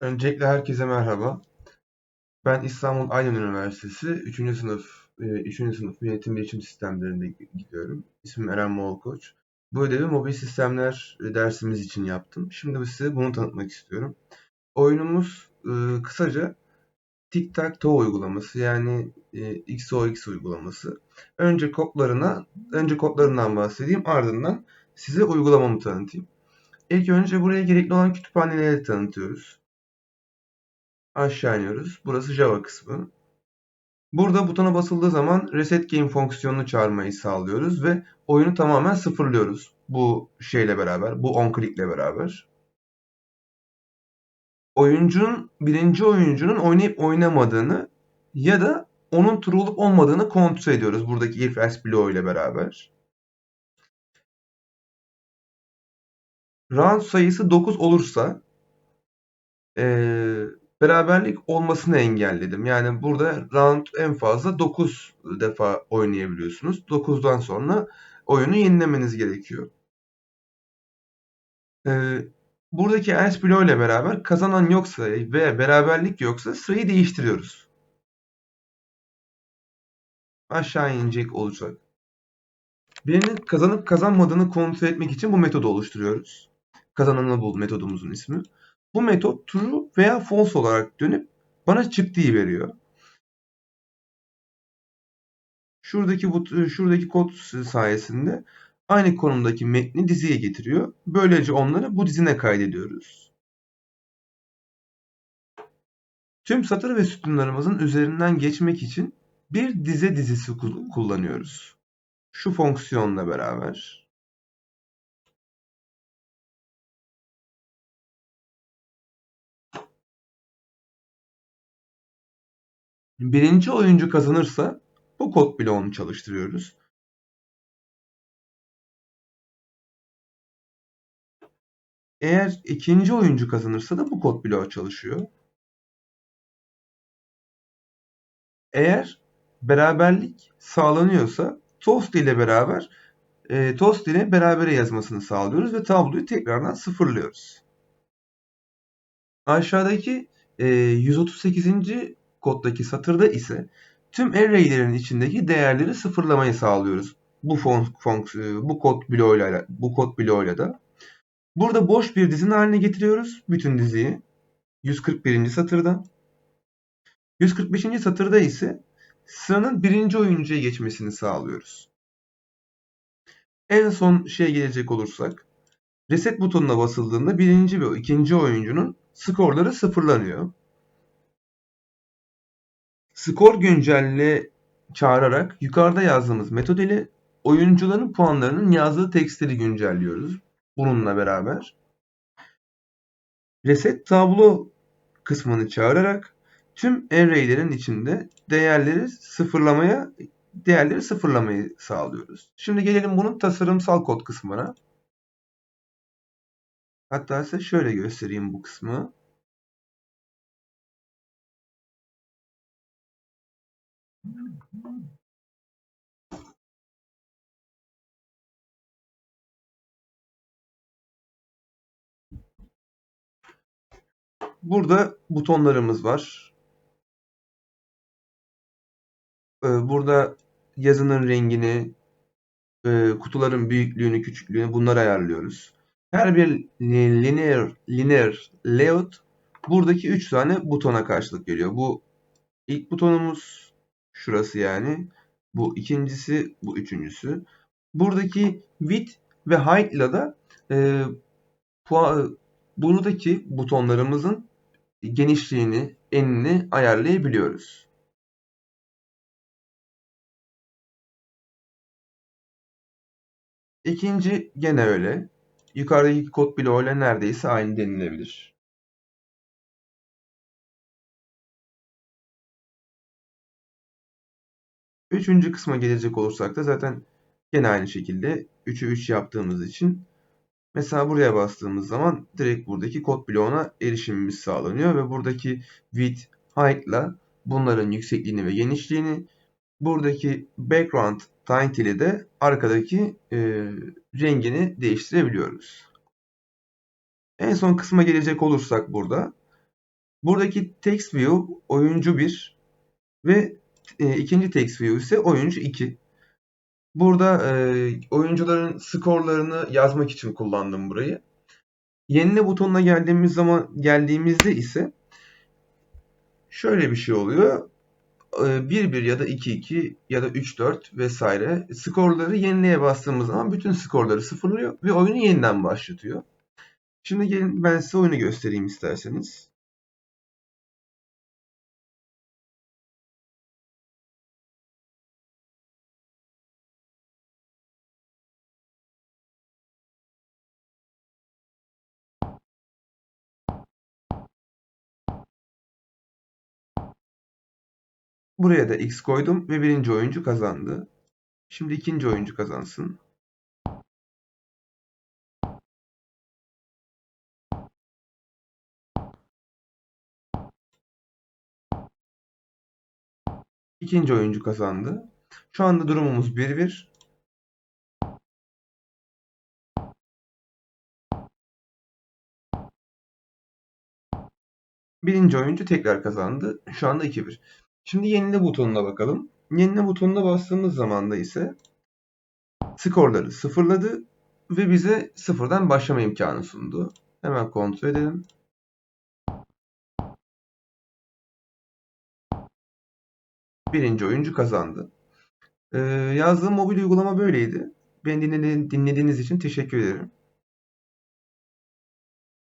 Öncelikle herkese merhaba. Ben İstanbul Aydın Üniversitesi 3. sınıf e, 3. sınıf yönetim bilişim sistemlerinde gidiyorum. İsmim Eren Moğolkoç. Bu ödevi mobil sistemler e, dersimiz için yaptım. Şimdi size bunu tanıtmak istiyorum. Oyunumuz e, kısaca Tic-Tac-Toe uygulaması yani XOX uygulaması. Önce kodlarına, önce kodlarından bahsedeyim ardından size uygulamamı tanıtayım. İlk önce buraya gerekli olan kütüphaneleri tanıtıyoruz. Aşağı iniyoruz. Burası Java kısmı. Burada butona basıldığı zaman reset game fonksiyonunu çağırmayı sağlıyoruz ve oyunu tamamen sıfırlıyoruz. Bu şeyle beraber, bu on click beraber. Oyuncunun, birinci oyuncunun oynayıp oynamadığını ya da onun true olup olmadığını kontrol ediyoruz buradaki if else bloğu ile beraber. Round sayısı 9 olursa ee, beraberlik olmasını engelledim. Yani burada round en fazla 9 defa oynayabiliyorsunuz. 9'dan sonra oyunu yenilemeniz gerekiyor. Ee, buradaki bloğu ile beraber kazanan yoksa ve beraberlik yoksa sırayı değiştiriyoruz. Aşağı inecek olacak. Birinin kazanıp kazanmadığını kontrol etmek için bu metodu oluşturuyoruz. Kazananı bul metodumuzun ismi. Bu metot true veya false olarak dönüp bana çıktığı veriyor. Şuradaki bu şuradaki kod sayesinde aynı konumdaki metni diziye getiriyor. Böylece onları bu dizine kaydediyoruz. Tüm satır ve sütunlarımızın üzerinden geçmek için bir dize dizisi kullanıyoruz. Şu fonksiyonla beraber. Birinci oyuncu kazanırsa bu kod bloğunu çalıştırıyoruz. Eğer ikinci oyuncu kazanırsa da bu kod bloğu çalışıyor. Eğer beraberlik sağlanıyorsa toast ile beraber e, toast ile berabere yazmasını sağlıyoruz ve tabloyu tekrardan sıfırlıyoruz. Aşağıdaki e, 138 koddaki satırda ise tüm array'lerin içindeki değerleri sıfırlamayı sağlıyoruz. Bu fonksiyon bu kod bloğuyla bu kod bloğuyla da burada boş bir dizin haline getiriyoruz bütün diziyi 141. satırda. 145. satırda ise sıranın birinci oyuncuya geçmesini sağlıyoruz. En son şey gelecek olursak reset butonuna basıldığında birinci ve ikinci oyuncunun skorları sıfırlanıyor skor güncelle çağırarak yukarıda yazdığımız metod ile oyuncuların puanlarının yazdığı tekstleri güncelliyoruz. Bununla beraber reset tablo kısmını çağırarak tüm array'lerin içinde değerleri sıfırlamaya değerleri sıfırlamayı sağlıyoruz. Şimdi gelelim bunun tasarımsal kod kısmına. Hatta size şöyle göstereyim bu kısmı. Burada butonlarımız var. Ee, burada yazının rengini, e, kutuların büyüklüğünü, küçüklüğünü bunları ayarlıyoruz. Her bir linear, linear layout buradaki 3 tane butona karşılık geliyor. Bu ilk butonumuz, Şurası yani. Bu ikincisi, bu üçüncüsü. Buradaki width ve height ile de e, buradaki butonlarımızın genişliğini, enini ayarlayabiliyoruz. İkinci gene öyle. Yukarıdaki kod bloğuyla neredeyse aynı denilebilir. Üçüncü kısma gelecek olursak da zaten gene aynı şekilde 3'ü 3 yaptığımız için mesela buraya bastığımız zaman direkt buradaki kod bloğuna erişimimiz sağlanıyor ve buradaki width, height ile bunların yüksekliğini ve genişliğini buradaki background title de arkadaki e, rengini değiştirebiliyoruz. En son kısma gelecek olursak burada Buradaki text view oyuncu 1 ve e, ikinci text view ise oyuncu 2. Burada e, oyuncuların skorlarını yazmak için kullandım burayı. Yenile butonuna geldiğimiz zaman geldiğimizde ise şöyle bir şey oluyor. 1-1 ya da 2-2 ya da 3-4 vesaire skorları yenileye bastığımız zaman bütün skorları sıfırlıyor ve oyunu yeniden başlatıyor. Şimdi gelin ben size oyunu göstereyim isterseniz. Buraya da x koydum ve birinci oyuncu kazandı. Şimdi ikinci oyuncu kazansın. İkinci oyuncu kazandı. Şu anda durumumuz 1-1. Birinci oyuncu tekrar kazandı. Şu anda 2-1. Şimdi yenile butonuna bakalım. Yenile butonuna bastığımız zaman da ise skorları sıfırladı ve bize sıfırdan başlama imkanı sundu. Hemen kontrol edelim. Birinci oyuncu kazandı. Ee, yazdığım mobil uygulama böyleydi. Beni dinlediğiniz için teşekkür ederim.